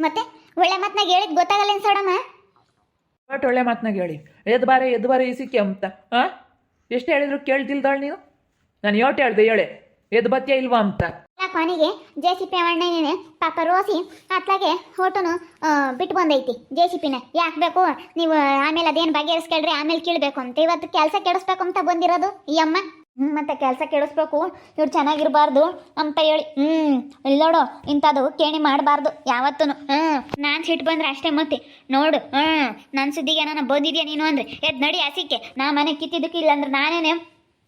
ಮತ್ತೆ ಒಳ್ಳೆ ಮಾತನಾಗ ಹೇಳಿದ್ ಗೊತ್ತಾಗಲ್ಲ ಸೋಡಮ್ಮ? ಬಟ್ ಒಳ್ಳೆ ಮಾತನಾಗ ಹೇಳಿ. ಎದ್ದು ಬಾರೆ ಎದ್ದು ಬಾರೆ ಇಸಿಕೆ ಅಂತ. ಹಾಂ ಎಷ್ಟು ಹೇಳಿದ್ರು ಕೇಳ್ತಿಲ್ದಾಳು ನೀನು? ನಾನು ಯೋಟ್ ಹೇಳ್ದೆ ಹೇಳೆ? ಎದ್ದು ಬತ್ತಿಯ ಇಲ್ವಾ ಅಂತ. ಕೊನೆಗೆ ಜೆ ಸಿ ಪಿ ಅಣ್ಣನೇ ಪಾಪ ರೋಸಿ ಅತ್ಲಾಗೆ ಫೋಟೋನು ಬಿಟ್ಟು ಬಂದೈತಿ ಜೆ ಸಿ ಪಿನ ಯಾಕೆ ಬೇಕು? ನೀವು ಆಮೇಲೆ ಅದೇನು ಬಗೆಹರಿಸ್ಕೊಳ್ರಿ, ಆಮೇಲೆ ಕೀಳ್ಬೇಕು ಅಂತ. ಇವತ್ತು ಕೆಲಸ ಕೆಡಿಸ್ಬೇಕು ಅಂತ ಬಂದಿರೋದು ಈ ಅಮ್ಮ. ಹ್ಞೂ ಮತ್ತೆ ಕೆಲಸ ಕೆಡಿಸ್ಬೇಕು. ಇವ್ರು ಚೆನ್ನಾಗಿರಬಾರ್ದು ಅಂತ ಹೇಳಿ. ಹ್ಞೂ ಇಲ್ಲಿ ನೋಡು, ಇಂಥದ್ದು ಕೇಣಿ ಮಾಡಬಾರ್ದು ಯಾವತ್ತೂ ಹ್ಞೂ ನಾನು ಸಿಟ್ಟು ಬಂದ್ರೆ ಅಷ್ಟೇ ಮತ್ತೆ. ನೋಡು ಹ್ಞೂ ನನ್ನ ಸುದ್ದಿಗೆ ನಾನು ಬಂದಿದ್ಯಾ ನೀನು ಅಂದ್ರೆ? ಎದ್ ನಡಿ ಹಸಿಕೆ. ನಾ ಮನೆ ಕಿತ್ತಿದ್ದಕ್ಕೆ ಇಲ್ಲ ಅಂದ್ರೆ ನಾನೇನೆ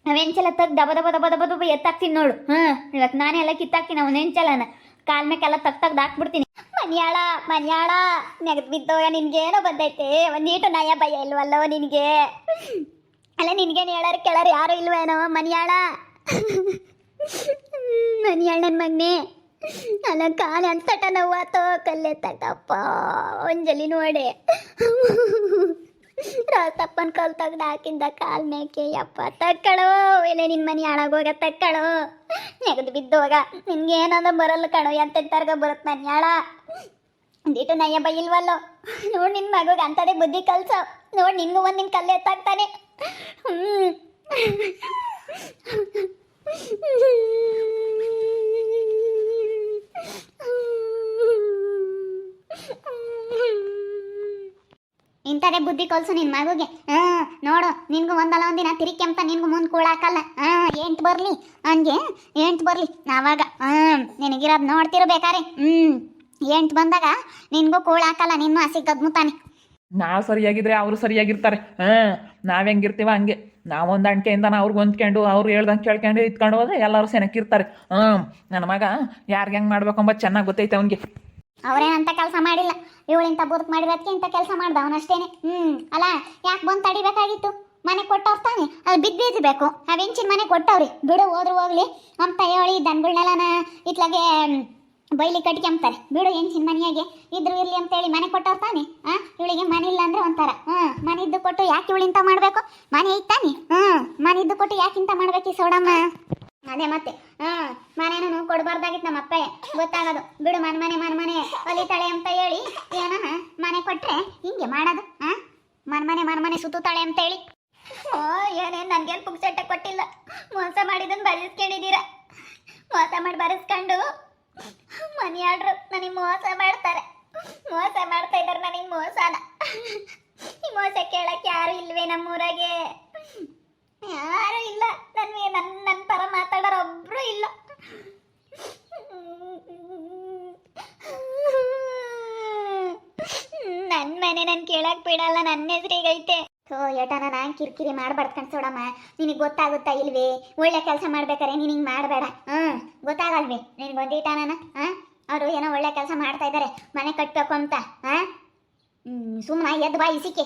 ಅವೆಂಚಲ ತಗ್ ದಬ ದಬ ದಬ ದಬ ದಬ ಎತ್ತಾಕ್ತೀನಿ ನೋಡು. ಹಾಂ ಇವತ್ತು ನಾನೇ ಎಲ್ಲ ಕಿತ್ತಾಕ್ತೀನಿ ಅವನೆಂಚಲನ ಕಾಲ್ ಮೇಕೆಲ್ಲ ತಗ್ ತಗ್ದು ಹಾಕ್ಬಿಡ್ತೀನಿ. ಮನ್ಯಾಳ ಮನ್ಯಾಳ, ನೆಗದ್ ಬಿದ್ದೋಗ ನಿನ್ಗೇನೋ ಬಂದೈತೆ. ಒಂದೀಟು ನಯ ಭಯ ಇಲ್ವಲ್ಲೋ ನಿನಗೆ? ಅಲ್ಲ, ನಿನ್ಗೇನು ಹೇಳಾರ ಕೇಳಾರ ಯಾರು ಇಲ್ವೇನೋ? ಮನ್ಯಾಳ. ಮನ್ಯಾಳ ನನ್ನ ಮಗನೇ. ಅಲ್ಲ, ಕಾಲ ಎಂತಟ ನೋವಾತೋ, ಕಲ್ಲೆ ತಟಪ್ಪ. ಒಂಜಲಿ ನೋಡಿ. ರಾಸಪ್ಪನ ಕಾಲ್ ತೆಗ್ದು ಹಾಕಿಂದ ಕಾಲ್ ಮೇಕೆ, ಯಪ್ಪ, ತಕ್ಕಳೋ ಇಲ್ಲ ನಿನ್ನ ಮನೆ ಹಾಳಾಗೋಗ ತಕ್ಕಳೋ. ನೆಗದು ಬಿದ್ದೋಗ ನಿನ್ಗೆ ಏನಂದ ಬರಲ್ಲ ಕಣೋ ಎಂತೆಂತಾರ್ಗ ಬರುತ್ತೆ ನಾನು ಯಾಳ? ಒಂದೀಟು ನಯ್ಯ ಬೈಲ್ವಲ್ಲೋ ನೋಡು ನಿನ್ ಮಗುಗೆ ಅಂತದೇ ಬುದ್ಧಿ ಕಲ್ಸ. ನೋಡಿ ನಿನ್ಗೂ ಒಂದು ನಿನ್ನ ಕಲ್ಲು ಎತ್ತಾಗ್ತಾನೆ. ಹ್ಞೂ ಇಂಥದೇ ಬುದ್ಧಿ ಕಲ್ಸು ನಿನ್ನ ಮಗುಗೆ. ಹ್ಮ್ ನೋಡು, ನಿನ್ಗು ಒಂದಲ್ಲ ಒಂದಿನ ತಿರಿಕೆಂತ ನಿನ್ಗೆ ಮುಂದೆ ಕೂಳಾಕಲ್ಲ. ಹಾಂ ಎಂಟು ಬರಲಿ? ಹಂಗೆ? ಎಂಟು ಬರಲಿ? ಆವಾಗ ಹ್ಮ್ ನಿನಗಿರೋದು ನೋಡ್ತಿರ್ಬೇಕಾರೆ. ಹ್ಮ್ ಎಂಟು ಬಂದಾಗ ನಿನಗೂ ಕೂಳಾಕಲ್ಲ ನಿನ್ನ ಹಸಿ ಗದ್ಮುತಾನೆ. ನಾವು ಸರಿಯಾಗಿದ್ರೆ ಅವರು ಸರಿಯಾಗಿರ್ತಾರೆ. ಹಾಂ ನಾವು ಹೆಂಗಿರ್ತೀವ ಹಂಗೆ. ನಾವು ಹೊಂದಾಣಿಕೆಯಿಂದ ಅವ್ರಿಗೆ ಹೊಂದ್ಕೊಂಡು, ಅವ್ರು ಹೇಳ್ದಂಗೆ ಕೇಳ್ಕೊಂಡು ಇತ್ಕೊಂಡು ಹೋದ್ರೆ ಎಲ್ಲರೂ ಸೆನಕ್ಕಿರ್ತಾರೆ ಹ್ಞೂ ನನ್ನ ಮಗ ಯಾರಿಗೆ ಹೆಂಗೆ ಮಾಡ್ಬೇಕು ಅಂಬ ಚೆನ್ನಾಗಿ ಗೊತ್ತೈತೆ ಅವನಿಗೆ. ಅವ್ರೇನಂತ ಕೆಲಸ ಮಾಡಿಲ್ಲ. ಇವಳಿಂತ ಬದುಕು ಮಾಡಿರೋದಕ್ಕೆ ಇಂಥ ಕೆಲಸ ಮಾಡ್ದ ಅವನಷ್ಟೇನೆ ಹ್ಮ್, ಅಲ್ಲ, ಯಾಕೆ ಬಂದು ತಡಿಬೇಕಾಗಿತ್ತು? ಮನೆ ಕೊಟ್ಟವ್ರು ತಾನೆ. ಅದು ಬಿದ್ದು ಬಿದ್ದಬೇಕು ಆ ಹೆಂಚಿನ ಮನೆ ಕೊಟ್ಟವ್ರಿ. ಬಿಡು, ಹೋದ್ರು ಹೋಗ್ಲಿ. ಅಂತ ಹೇಳಿ ದನಗಳನ್ನೆಲ್ಲ ಇತ್ಲಾಗೆ ಬೈಲಿ ಕಟ್ಕೊಂಬ್ತಾರೆ ಬಿಡು ಹೆಂಚಿನ ಮನೆಯಾಗೆ. ಇದ್ರು ಇರ್ಲಿ ಅಂತ ಹೇಳಿ ಮನೆ ಕೊಟ್ಟವ್ರು ತಾನೆ. ಆ, ಇವಳಿಗೆ ಮನೆ ಇಲ್ಲ ಅಂದ್ರೆ ಒಂಥರ. ಹ್ಮ್, ಮನೆ ಇದ್ದು ಕೊಟ್ಟು ಯಾಕೆ ಇವಳಿಂತ ಮಾಡಬೇಕು? ಮನೆ ಇತ್ತಾನೆ ಹ್ಮ್, ಮನೆ ಇದ್ದು ಕೊಟ್ಟು ಯಾಕಿಂತ ಮಾಡ್ಬೇಕು ಈ ಸೋಡಮ್ಮ? ಅದೇ ಮತ್ತೆ, ಹ್ಮ್, ಮನೇನೂ ಕೊಡಬಾರ್ದಾಗಿತ್ತು ನಮ್ಮ ಅಪ್ಪಯ್ಯ ಗೊತ್ತಾಗೋದು. ಬಿಡು ಮನೆ ಮನೆ ಮನೆ ಮನೆ ಹೊಲಿತಾಳೆ ಅಂತ ಹೇಳಿ, ಏನ ಮನೆ ಕೊಟ್ರೆ ಹಿಂಗೆ ಮಾಡೋದು, ಹಾ? ಮನೆ ಮನೆ ಮನೆ ಮನೆ ಸುತ್ತಾಳೆ ಅಂತ ಹೇಳಿ. ಓ ಏನೇನು ನನಗೇನು ಪುಕ್ಸಟ್ಟ ಕೊಟ್ಟಿಲ್ಲ. ಮೋಸ ಮಾಡಿದ್ದನ್ನು ಬರೆಸ್ಕೊಂಡಿದ್ದೀರ? ಮೋಸ ಮಾಡಿ ಬರೆಸ್ಕೊಂಡು ಮನೆಯಾಡ್ರು ನನಗೆ ಮೋಸ ಮಾಡ್ತಾರೆ. ಮೋಸ ಮಾಡ್ತಾ ಇದ್ದಾರೆ ನನಗೆ ಮೋಸನ. ಮೋಸ ಕೇಳಕ್ಕೆ ಯಾರು ಇಲ್ವೇ ನಮ್ಮೂರಾಗೆ? ಯಾರು ಇಲ್ಲ. ನನಗೆ ನನ್ನ ನನ್ನ ಪರ ಮಾತಾಡೋರು ಒಬ್ರು ಇಲ್ಲ. ನನ್ನ ಮನೆ ನಾನು ಕೇಳಕ್ ಬಿಡಲ್ಲ ನನ್ನ ಹೆಸರಿಗೈತೆ. ಓ ಏಟನ ನಾನು ಕಿರಿಕಿರಿ ಮಾಡ್ಬಾರ್ದು ಕಣ್ಸೋಡಮ್ಮ ನಿನಗೆ ಗೊತ್ತಾಗುತ್ತಾ ಇಲ್ವೇ? ಒಳ್ಳೆ ಕೆಲಸ ಮಾಡ್ಬೇಕಾರೆ ನೀನು ಹಿಂಗೆ ಮಾಡಬೇಡ. ಹ್ಞೂ ಗೊತ್ತಾಗಲ್ವೇ? ನಿನಗೆ ಒಂದೀಟಾನ ಹಾಂ? ಅವರು ಏನೋ ಒಳ್ಳೆ ಕೆಲಸ ಮಾಡ್ತಾ ಇದ್ದಾರೆ ಮನೆ ಕಟ್ಟಬೇಕು ಅಂತ, ಹಾಂ? ಸುಮ್ಮನೆ ಎದ್ದು ಬಾ ಇಸಿಕೆ.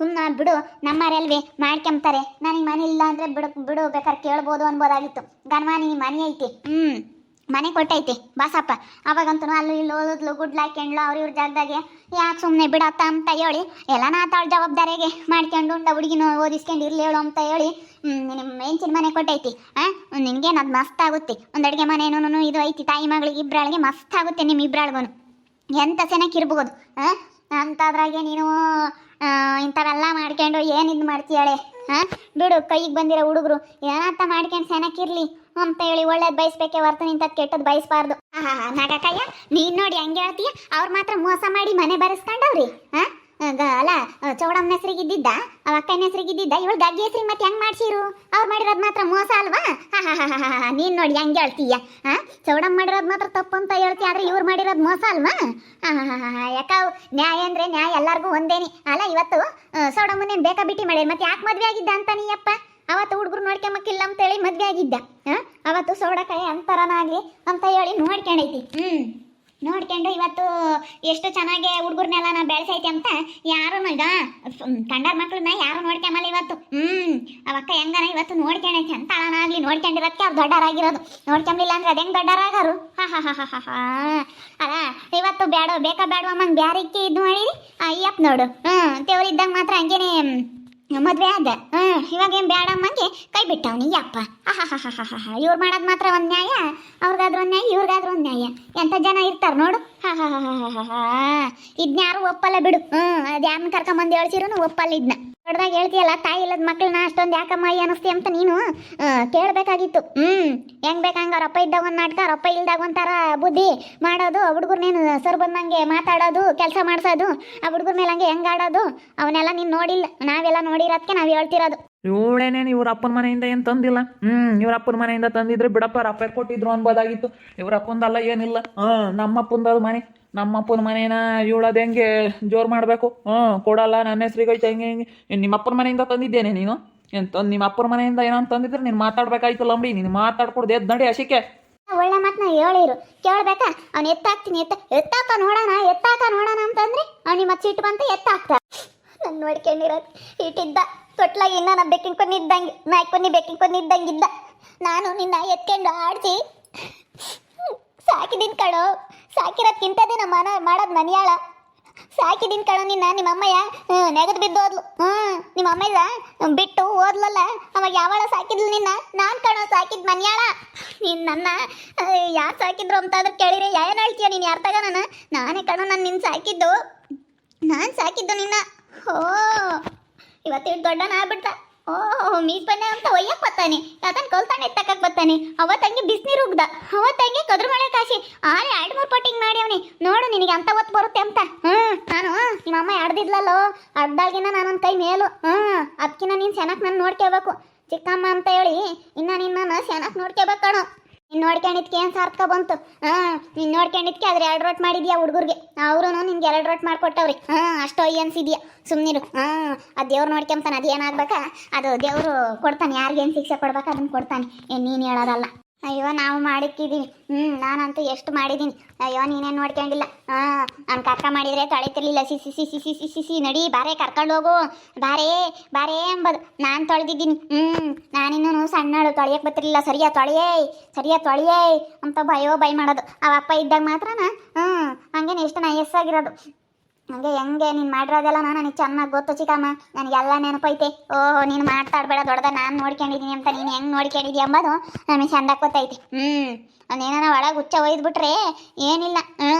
ಸುಮ್ಮನೆ ಬಿಡು ನಮ್ಮರಲ್ವೇ ಮಾಡ್ಕೊಂಬ್ತಾರೆ. ನನಗೆ ಮನೆ ಇಲ್ಲ ಅಂದರೆ ಬಿಡು ಬಿಡು ಬೇಕಾದ್ರೆ ಕೇಳ್ಬೋದು ಅನ್ಬೋದಾಗಿತ್ತು. ಗನ್ವಾ ನಿನಗೆ ಮನೆ ಐತಿ. ಹ್ಞೂ ಮನೆ ಕೊಟ್ಟೈತಿ. ಬಾಸಪ್ಪ ಅವಾಗಂತೂ ಅಲ್ಲಿ ಇಲ್ಲಿ ಓದಿದ್ಲು, ಗುಡ್ಲ ಹಾಕ್ಯಂಡ್ಲು ಅವ್ರ ಇವ್ರ ಜಾಗದಾಗೆ. ಯಾಕೆ ಸುಮ್ಮನೆ ಬಿಡತ್ತ ಅಂತ ಹೇಳಿ, ಎಲ್ಲ ನಾ ತಾಳ ಜವಾಬ್ದಾರಿಗೆ ಮಾಡ್ಕೊಂಡು ಉಂಡ ಹುಡುಗಿನ ಓದಿಸ್ಕೊಂಡು ಇರ್ಲಿ ಹೇಳು ಅಂತ ಹೇಳಿ ನಿಮ್ಮ ಹೆಂಚಿನ ಮನೆ ಕೊಟ್ಟೈತಿ. ಹಾಂ ನಿನಗೇನು ಅದು ಮಸ್ತ್ ಆಗುತ್ತೆ ಒಂದು ಅಡುಗೆ ಮನೇನೂ ಇದು ಐತಿ, ತಾಯಿ ಮಗಳಿಗೆ ಇಬ್ಬರಾಳಿಗೆ ಮಸ್ತ್ ಆಗುತ್ತೆ ನಿಮ್ಮ ಇಬ್ಬರಾಳ್ಗೂ ಎಂಥ ಸೆನಕ್ಕೆ ಇರ್ಬೋದು ಹಾಂ ಅಂಥದ್ರಾಗೆ ನೀನು ಇಂಥವೆಲ್ಲ ಮಾಡ್ಕೊಂಡು ಏನು ಇದು ಮಾಡ್ತೀಯಾಳೆ? ಹಾಂ ಬಿಡು, ಕೈಗೆ ಬಂದಿರೋ ಹುಡುಗರು, ಏನಂತ ಮಾಡ್ಕೊಂಡು ಸೆನಕ್ಕಿರ್ಲಿ ಅಂತ ಹೇಳಿ ಒಳ್ಳೇದು ಬಯಸ್ಬೇಕೆ ಹೊರ್ತು ನಿಂತದ್ದು ಕೆಟ್ಟದ್ದು ಬಯಸ್ಬಾರ್ದು. ಹಾ ನಾಗಕ್ಕಯ್ಯ ನೀನು ನೋಡಿ ಹಂಗೆ ಹೇಳ್ತೀಯ? ಅವ್ರು ಮಾತ್ರ ಮೋಸ ಮಾಡಿ ಮನೆ ಬರೆಸ್ಕೊಂಡವ್ರಿ ಹಾಂ ಅಲ್ಲ ಚೌಡಮ್ಮನ ಹೆಸ್ರಿಗೆ ಇದ್ದಿದ್ದ ಅವ ಅಕ್ಕನ ಹೆಸರಿಗೆ ಇದ್ದಿದ್ದ ಇವಳು ಗಗ್ಗಿ ಹೆಸರಿಗೆ ಮತ್ತೆ ಹೆಂಗ್ ಮಾಡ್ಸಿರು? ಅವ್ರು ಮಾಡಿರೋದು ಮಾತ್ರ ಮೋಸ ಅಲ್ವಾ? ನೀನ್ ನೋಡಿ ಹೆಂಗೆ ಹೇಳ್ತೀಯ ಚೌಡಮ್ಮ ಮಾಡಿರೋದ್ ಮಾತ್ರ ತಪ್ಪು ಅಂತ ಹೇಳ್ತೀಯ ಆದ್ರೆ ಇವ್ರು ಮಾಡಿರೋದು ಮೋಸ ಅಲ್ವಾ? ಯಾಕ ನ್ಯಾಯ ಅಂದ್ರೆ ನ್ಯಾಯ, ಎಲ್ಲರಿಗೂ ಒಂದೇನಿ. ಅಲ್ಲ, ಇವತ್ತು ಚೌಡಮ್ಮನೇನ್ ಬೇಕಾ ಬಿಟ್ಟಿ ಮಾಡಿ ಮತ್ತೆ ಯಾಕೆ ಮದ್ವೆ ಆಗಿದ್ದ ಅಂತ ನೀಯಪ್ಪ ಅವತ್ತು ಹುಡುಗರು ನೋಡ್ಕೊಂಬಕ್ಕಿಲ್ಲ ಅಂತೇಳಿ ಮದ್ವೆ ಆಗಿದ್ದ? ಅವತ್ತು ಸೋಡಕಾಯಿ ಅಂತರನಾಗ್ಲಿ ಅಂತ ಹೇಳಿ ನೋಡ್ಕೊಂಡೈತಿ ಹ್ಮ್. ನೋಡ್ಕೊಂಡು ಇವತ್ತು ಎಷ್ಟು ಚೆನ್ನಾಗಿ ಹುಡುಗರ್ನೆಲ್ಲ ನಾ ಬೆಳೆಸೈತಿ ಅಂತ ಯಾರು ಈಗ ಕಂಡಾರ ಮಕ್ಳನ್ನ ಯಾರು ನೋಡ್ಕೊಂಬಲ್ಲ ಇವತ್ತು. ಹ್ಮ್ ಅವಕ್ಕ ಹೆಂಗನ ಇವತ್ತು ನೋಡ್ಕೊಂಡೈತಿ ಅಂತ ಅಳನಾಗ್ಲಿ ನೋಡ್ಕೊಂಡಿರೋದಕ್ಕೆ ಅವ್ರು ದೊಡ್ಡರಾಗಿರೋದು. ನೋಡ್ಕೊಂಬಿಲ್ಲ ಅಂದ್ರೆ ಅದೇಂಗ್ ದೊಡ್ಡರಾಗಾರು? ಹಾ ಹಾ ಹಾ ಹಾ ಹಾ ಅಲ್ಲ ಇವತ್ತು ಬೇಡ ಬೇಕಾ ಬೇಡವಮ್ಮಂಗೆ ಬ್ಯಾರಿಕ್ಕಿ ಇದು ಮಾಡಿರಿ ಅಯ್ಯಪ್ಪ ನೋಡು. ಹ್ಞೂ ಇದ್ದಂಗೆ ಮಾತ್ರ ಹಂಗೇನೆ ಮದ್ವೆ ಆದ. ಇವಾಗ ಏನ್ ಬೇಡಮ್ಮಂಗೆ ಕೈ ಬಿಟ್ಟವನಿ, ಯಪ್ಪ. ಇವ್ರು ಮಾಡೋದು ಮಾತ್ರ ಒಂದ್ ನ್ಯಾಯ, ಅವ್ರಿಗಾದ್ರೂ ಒಂದ್ ನ್ಯಾಯ, ಇವ್ರಿಗಾದ್ರೂ ಒಂದ್ ನ್ಯಾಯ. ಎಂತ ಜನ ಇರ್ತಾರ ನೋಡು. ಇದ್ನ್ಯಾರು ಒಪ್ಪಲ್ಲ ಬಿಡು. ಹ್ಮ್ ಅದ್ ಯಾರನ್ನ ಕರ್ಕೊಂಬಂದು ಹೇಳ್ಸಿರೋನು ಒಪ್ಪಲ್ಲ ಇದ್ನ ದೊಡ್ಡದಾಗ ಹೇಳ್ತೀಯಲ್ಲ, ತಾಯಿ ಇಲ್ಲದ ಮಕ್ಕಳನ್ನ ಅಷ್ಟೊಂದು ಯಾಕಮ್ಮ ಅನಿಸ್ತಿ ಅಂತ ನೀನು? ಕೇಳಬೇಕಾಗಿತ್ತು. ಹ್ಞೂ ಹ್ಮ್, ಹೆಂಗ್ ಬೇಕಂಗ ಅವ್ರ ಅಪ್ಪ ಇದ್ದಾಗ ಒಂದು ನಾಟಕ ಅವ್ರ ಅಪ್ಪ ಇಲ್ದಾಗ ಒಂಥರ ಬುದ್ಧಿ ಮಾಡೋದು, ಆ ಹುಡುಗರ್ನೇನು ಸರ್ ಬಂದಂಗೆ ಮಾತಾಡೋದು, ಕೆಲಸ ಮಾಡಿಸೋದು, ಆ ಹುಡುಗರ ಮೇಲೆ ಹಂಗೆ ಹೆಂಗೆ ಆಡೋದು, ಅವನ್ನೆಲ್ಲ ನೀನು ನೋಡಿಲ್ಲ. ನಾವೆಲ್ಲ ನೋಡಿರೋದಕ್ಕೆ ನಾವು ಹೇಳ್ತಿರೋದು. ಇವಳೇನೇನು ಇವ್ರ ಅಪ್ಪನ ಮನೆಯಿಂದ ಏನು ತಂದಿಲ್ಲ? ಹ್ಮ್, ಇವ್ರ ಅಪ್ಪನ ಮನೆಯಿಂದ ತಂದಿದ್ರೆ ಬಿಡಪ್ಪ ರಪ್ಪೆ ಕೊಟ್ಟಿದ್ರು ಅನ್ಬೋದಾಗಿತ್ತು. ಇವ್ರ ಅಪ್ಪಂದಲ್ಲ ಏನಿಲ್ಲ. ಹಾಂ ನಮ್ಮ ಮನೆ. ನಮ್ಮ ಅಪ್ಪನ ಮನೇನ ಇವಳದು ಹೆಂಗೆ ಜೋರು ಮಾಡಬೇಕು? ಹ್ಞೂ ಕೊಡಲ್ಲ, ನನ್ನ ಹೆಸ್ರಿಗೆ ಐತೆ ಹೆಂಗೆ ಹೆಂಗೆ. ನಿಮ್ಮ ಅಪ್ಪನ ಮನೆಯಿಂದ ತಂದಿದ್ದೇನೆ ನೀನು? ಏನು ನಿಮ್ಮ ಅಪ್ಪನ ಮನೆಯಿಂದ ಏನೋ ತಂದಿದ್ರೆ ನೀನು ಮಾತಾಡ್ಬೇಕಾಯ್ತು ಲಂಬಿ, ನೀನು ಮಾತಾಡ್ಕೊಡ್ದು ಎದ್ದು ನಡಿ ಅಶಿಕೆ ಒಳ್ಳೆ ಮಾತನ್ನ ಹೇಳಿರು. ಕೇಳ್ಬೇಕಾ? ಅವ್ನು ಎತ್ತಾಕ್ತೀನಿ, ಎತ್ತ, ಎತ್ತಾಕ ನೋಡೋಣ ಎತ್ತಾಕ ನೋಡೋಣ ಅಂತಂದ್ರೆ ಅವ್ನಿಗೆ ಮತ್ತೆ ಸಿಟ್ಟು ಬಂತ ಎತ್ತಾಕ್ತ. ನಾನು ನೋಡ್ಕೊಂಡಿರೋದು ಇಟ್ಟಿದ್ದ. ತೊಟ್ಲಾಗ ಇನ್ನ ನಾ ಬೆಕ್ಕಿನ್ಕೊಂಡು ಇದ್ದಂಗೆ ನಾಯ್ಕೊಂಡು ಬೆಕ್ಕಿನ್ಕೊಂಡು ಇದ್ದಂಗಿದ್ದ. ನಾನು ನಿನ್ನ ಎತ್ಕೊಂಡು ಆಡ್ತಿ ಸಾಕಿದಿನ್ ಕಣೋ, ಸಾಕಿರೋದ್ಕಿಂತದೇ ನಮ್ಮ ಮನ ಮಾಡೋದು ಮನೆಯಾಳ. ಸಾಕಿದಿನ್ ಕಣೋ ನಿನ್ನ ನಿಮ್ಮ ಅಮ್ಮಯ್ಯ ನೆಗದು ಬಿದ್ದು ಹೋದ್ಲು. ಹ್ಮ್ ನಿಮ್ಮ ಅಮ್ಮಯ್ಯ ಬಿಟ್ಟು ಓದ್ಲಲ್ಲ ಅವಾಗ ಯಾವಳ ಸಾಕಿದ್ಲು ನಿನ್ನ? ನಾನು ಕಣೋ ಸಾಕಿದ್ ಮನೆಯಾಳ. ನೀನು ನನ್ನ ಯಾರು ಸಾಕಿದ್ರು ಅಂತಂದ್ರೆ ಕೇಳಿರಿ ಏನು ಹೇಳ್ತೀಯ ನೀನು ಯಾರ್ ತಗ ನಾನು? ನಾನೇ ಕಣೋ ನಾನು ನಿನ್ನ ಸಾಕಿದ್ದು. ನಾನು ಸಾಕಿದ್ದು ನಿನ್ನ. ಓ ಇವತ್ತು ದೊಡ್ಡನ ಆಗ್ಬಿಡ್ತ. ಓ ಮೀಟ್ ಬನ್ನೆ ಅಂತ ಒಯ್ಯಕ್ ಬತ್ತಾನೆ ಯಾತನ್ ಕೊಲ್ತಾನೆ ಎತ್ತಕಕ್ ಬರ್ತಾನೆ. ಅವತ್ತಂಗೆ ಬಿಸಿನೀರು ಉಗ್ದ. ಅವತ್ತಂಗೆ ಕದ್ರ ಮಳೆ ಕಾಶಿ. ಆರೆ ಎರಡು ಮೂರು ಪಟ್ಟಿಂಗ್ ಮಾಡ್ಯವನಿ ನೋಡು, ನಿನಗೆ ಅಂತ ಒತ್ತು ಬರುತ್ತೆ ಅಂತ. ಹ್ಞೂ ನಾನು, ನಿಮ್ಮ ಅಮ್ಮ ಆಡ್ದಿದ್ಲಲ್ಲೋ ಅಡ್ದಾಗಿನ ನಾನೊಂದು ಕೈ ಮೇಲು. ಹ್ಞೂ ಅದಕ್ಕಿನ್ನ ನೀನು ಚೆನ್ನಾಗಿ ನಾನು ನೋಡ್ಕೋಬೇಕು ಚಿಕ್ಕಮ್ಮ ಅಂತ ಹೇಳಿ, ಇನ್ನ ನಿನ್ನ ಚೆನ್ನಾಗಿ ನೋಡ್ಕೋಬೇಕು ಕಣೋ. ನೀನ್ ನೋಡ್ಕೊಂಡಿದ್ಕೆ ಏನ್ ಸಾರ್ಥಕ ಬಂತು? ಹಾ, ನೀನ್ ನೋಡ್ಕೊಂಡಿದ್ಕೆ ಆದ್ರೆ ಎರಡು ರೋಟ್ ಮಾಡಿದ್ಯಾ ಹುಡುಗರಿಗೆ? ಅವರು ನಿನ್ಗೆ ಎರಡು ರೋಟ್ ಮಾಡ್ಕೊಟ್ಟವ್ರಿ. ಹಾ, ಅಷ್ಟೋ ಅನ್ಸಿದ್ಯಾ ಸುಮ್ನಿರು. ಹಾ ಆ ದೇವ್ರು ನೋಡ್ಕೊಂತಾನೆ ಅದೇನಾಗ್ಬೇಕಾ ಅದು ದೇವ್ರು ಕೊಡ್ತಾನೆ, ಯಾರಿಗೇನು ಶಿಕ್ಷೆ ಕೊಡ್ಬೇಕು ಅದನ್ನ ಕೊಡ್ತಾನೆ. ಏನ್ ನೀನ್ ಹೇಳೋದಲ್ಲ. ಅಯ್ಯೋ, ನಾವು ಮಾಡಿಕ್ಕಿದೀವಿ ಹ್ಮ್, ನಾನಂತೂ ಎಷ್ಟು ಮಾಡಿದೀನಿ. ಅಯ್ಯೋ, ನೀನೇನು ನೋಡ್ಕೊಂಡಿಲ್ಲ? ಹಾ, ನಾನು ಕರ್ಕ ಮಾಡಿದ್ರೆ ತೊಳಿತಿರ್ಲಿಲ್ಲ. ಸಿ ಸಿ ಸಿ ಸಿ ಸಿ ಸಿ ಸಿ ಸಿ, ನಡಿ, ಬಾರೇ ಕರ್ಕೊಂಡು ಹೋಗು. ಬಾರೇ ಬಾರೇ ಎಂಬುದು. ನಾನು ತೊಳೆದಿದ್ದೀನಿ. ಹ್ಮ್, ನಾನಿನ್ನೂ ಸಣ್ಣಳು ತೊಳೆಯಕ್ಕೆ ಬರ್ತಿರ್ಲಿಲ್ಲ. ಸರಿಯಾ ತೊಳೆಯೇ ಸರಿಯಾ ತೊಳೆಯೇ ಅಂತ ಭಯೋ ಭಯ ಮಾಡೋದು. ಅವ ಅಪ್ಪ ಇದ್ದಾಗ ಮಾತ್ರನ? ಹ್ಮ್, ಹಂಗೇನೆ ಎಷ್ಟು ನಯಸ್ಸಾಗಿರೋದು ಹಂಗೆ ಹೆಂಗೆ ನೀನು ಮಾಡಿರೋದೆಲ್ಲ ನನಗೆ ಚೆನ್ನಾಗಿ ಗೊತ್ತು ಚಿಕ್ಕಮ್ಮ. ನನಗೆಲ್ಲ ನೆನಪೈತೆ ಓಹೋ, ನೀನು ಮಾಡ್ತಾಡಬೇಡ ದೊಡ್ಡದ, ನಾನು ನೋಡ್ಕೊಂಡಿದ್ದೀನಿ ಅಂತ ನೀನು ಹೆಂಗೆ ನೋಡ್ಕೊಂಡಿದ್ದಿ ಅಂಬೋದು ನನಗೆ ಚೆಂದ ಗೊತ್ತೈತೆ. ಹ್ಞೂ ಅವನೇನ ಒಳಗೆ ಹುಚ್ಚ ಒಯ್ದುಬಿಟ್ರೆ ಏನಿಲ್ಲ. ಹ್ಞೂ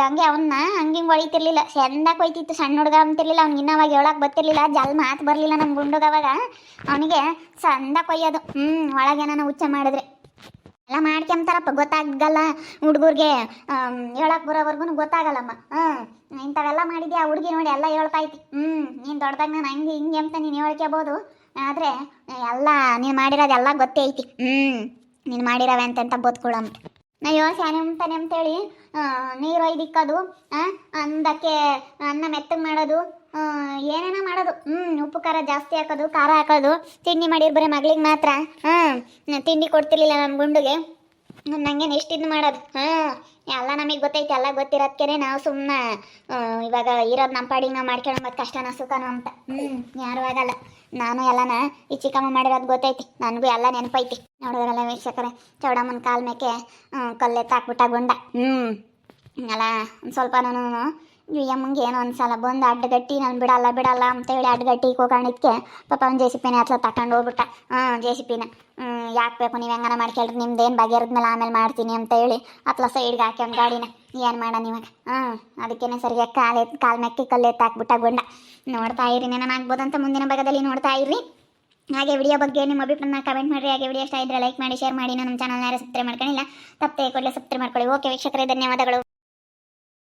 ಹಂಗೆ ಅವನ್ನ ಹಂಗೆ ಹೊಳಿತಿರ್ಲಿಲ್ಲ ಚಂದಾಗಿ ಹೋಯ್ತಿತ್ತು ಸಣ್ಣ ಹುಡುಗ ಅಂತಿರ್ಲಿಲ್ಲ ಅವ್ನಿಗೆ ಇನ್ನೂ ಅವಾಗ ಹೇಳಕ್ಕೆ ಬರ್ತಿರ್ಲಿಲ್ಲ, ಜಲ್ ಮಾತು ಬರಲಿಲ್ಲ ನಮ್ಮ ಗುಂಡುಗವಾಗ ಅವನಿಗೆ ಚಂದ ಕೊಯ್ಯೋದು ಹ್ಞೂ ಒಳಗೆ ಏನಾನ ಹುಚ್ಚ ಮಾಡಿದ್ರೆ. ಎಲ್ಲ ಮಾಡ್ಕೊಂತಾರಪ್ಪ ಗೊತ್ತಾಗಲ್ಲ ಹುಡುಗರಿಗೆ. ಹೇಳಕ್ ಬರೋವರೆಗೂ ಗೊತ್ತಾಗಲ್ಲಮ್ಮ. ಹ್ಞೂ ಇಂಥವೆಲ್ಲ ಮಾಡಿದ್ಯಾ ಆ ಹುಡುಗಿ ನೋಡಿ ಎಲ್ಲ ಹೇಳ್ತಾ ಐತಿ ಹ್ಞೂ ನೀನು ದೊಡ್ಡದಾಗ ನಾನು ಹಂಗೆ ಹಿಂಗೆ ಅಂತ ನೀನು ಹೇಳ್ಕೊಬೋದು. ಆದರೆ ಎಲ್ಲ ನೀನು ಮಾಡಿರೋದೆಲ್ಲ ಗೊತ್ತೇ ಐತಿ. ಹ್ಞೂ ನೀನು ಮಾಡಿರವೆ ಅಂತಂತ ಬದುಕೊಳ್ಳಮ್ಮ ನಾ ಸ್ಯಾನೆ ಅಂತಾನೆ ಅಂತೇಳಿ ನೀರು ಒಯ್ದಿಕ್ಕದು ಆ, ಅಂದಕ್ಕೆ ಅನ್ನ ಮೆತ್ತಗೆ ಮಾಡೋದು ಏನೇನೋ ಮಾಡೋದು. ಹ್ಞೂ ಉಪ್ಪು ಖಾರ ಜಾಸ್ತಿ ಹಾಕೋದು, ಖಾರ ಹಾಕೋದು. ತಿಂಡಿ ಮಾಡಿರ್ ಬರೀ ಮಗಳಿಗೆ ಮಾತ್ರ. ಹಾಂ ತಿಂಡಿ ಕೊಡ್ತಿರ್ಲಿಲ್ಲ ನಮ್ಮ ಗುಂಡುಗೆ. ನಂಗೆ ಎಷ್ಟು ಇದು ಮಾಡೋದು. ಹಾಂ, ಎಲ್ಲ ನಮಗೆ ಗೊತ್ತೈತೆ, ಎಲ್ಲ ಗೊತ್ತಿರೋದ್ಕೆ ನಾವು ಸುಮ್ಮನೆ ಇವಾಗ ಇರೋದು ನಮ್ಮ ಪಾಡಿಗೆ ನಾವು ಮತ್ತು ಕಷ್ಟನ ಸುಖನ ಅಂತ. ಹ್ಞೂ ಯಾರು ಆಗಲ್ಲ. ನಾನು ಎಲ್ಲನ ಈ ಚಿಕ್ಕಮ್ಮ ಮಾಡಿರೋದು ಗೊತ್ತೈತಿ. ನನಗೂ ಎಲ್ಲ ನೆನಪೈತಿ. ನೋಡಿದ್ರಲ್ಲ ವೀಕ್ಷಕರೇ, ಚೌಡಮ್ಮನ ಕಾಲ್ ಮೇಕೆ ಕಲ್ಲೆತ್ತಾಕ್ಬಿಟ್ಟ ಗುಂಡ. ಹ್ಞೂ ಅಲ್ಲ, ಒಂದು ಸ್ವಲ್ಪ ನಾನು ಅಮ್ಮಂಗೆ ಏನೋ ಅನ್ಸಲ್ಲ. ಬಂದು ಅಡ್ಡಗಟ್ಟಿ, ನಾನು ಬಿಡಲ್ಲ ಬಿಡಲ್ಲ ಅಂತೇಳಿ ಅಡ್ಡಗಟ್ಟಿ ಹೋಗೋಣಿದ್ಕೆ ಪಾಪ ಅವ್ನು ಜೆ ಸಿ ಪಿನ ಹತ್ರ ತಗೊಂಡು ಹೋಗ್ಬಿಟ್ಟ. ಹಾಂ ಜೆ ಸಿ ಪಿನ ಯಾಕೆ ಬೇಕು ನೀವು ಹೆಂಗನ ಮಾಡ್ಕೊಳ್ರಿ ನಿಮ್ದೇನು ಬಗೆಹರಿದ್ಮೇಲೆ ಆಮೇಲೆ ಮಾಡ್ತೀನಿ ಅಂತ ಹೇಳಿ ಅತ್ಲ ಸೈಡ್ಗೆ ಹಾಕ್ಯಂಡು ಗಾಡಿನ. ಏನು ಮಾಡೋಣ ಇವಾಗ ಹಾಂ, ಅದಕ್ಕೇನೆ ಸರಿಯಾಗಿ ಕಾಲು ಎತ್ತು ಕಾಲು ಮೆಕ್ಕಿ ಕಲ್ಲು ಎತ್ತು ಹಾಕ್ಬಿಟ್ಟ ಗುಂಡ. ನೋಡ್ತಾ ಇರಿ, ನಾನು ಅಂತ ಮುಂದಿನ ಭಾಗದಲ್ಲಿ ನೋಡ್ತಾ ಇರಿ ಹಾಗೆ ವಿಡಿಯೋ ಬಗ್ಗೆ ನಿಮ್ಮ ಅಭಿಪ್ರಾಯ ಕಮೆಂಟ್ ಮಾಡಿರಿ. ಹಾಗೆ ವಿಡಿಯೋ ಇಷ್ಟ ಇದ್ರೆ ಲೈಕ್ ಮಾಡಿ ಶೇರ್ ಮಾಡಿ. ನಮ್ಮ ಚಾನಲ್ನ ಯಾರು ಸಬ್ಸ್ಕ್ರೈಬ್ ಮಾಡ್ಕೊಂಡಿಲ್ಲ ತಪ್ಪೇ ಕೂಡಲೇ ಸಬ್ಸ್ಕ್ರೈಬ್ ಮಾಡ್ಕೊಳ್ಳಿ. ಓಕೆ ವೀಕ್ಷಕರೇ, ಧನ್ಯವಾದಗಳು.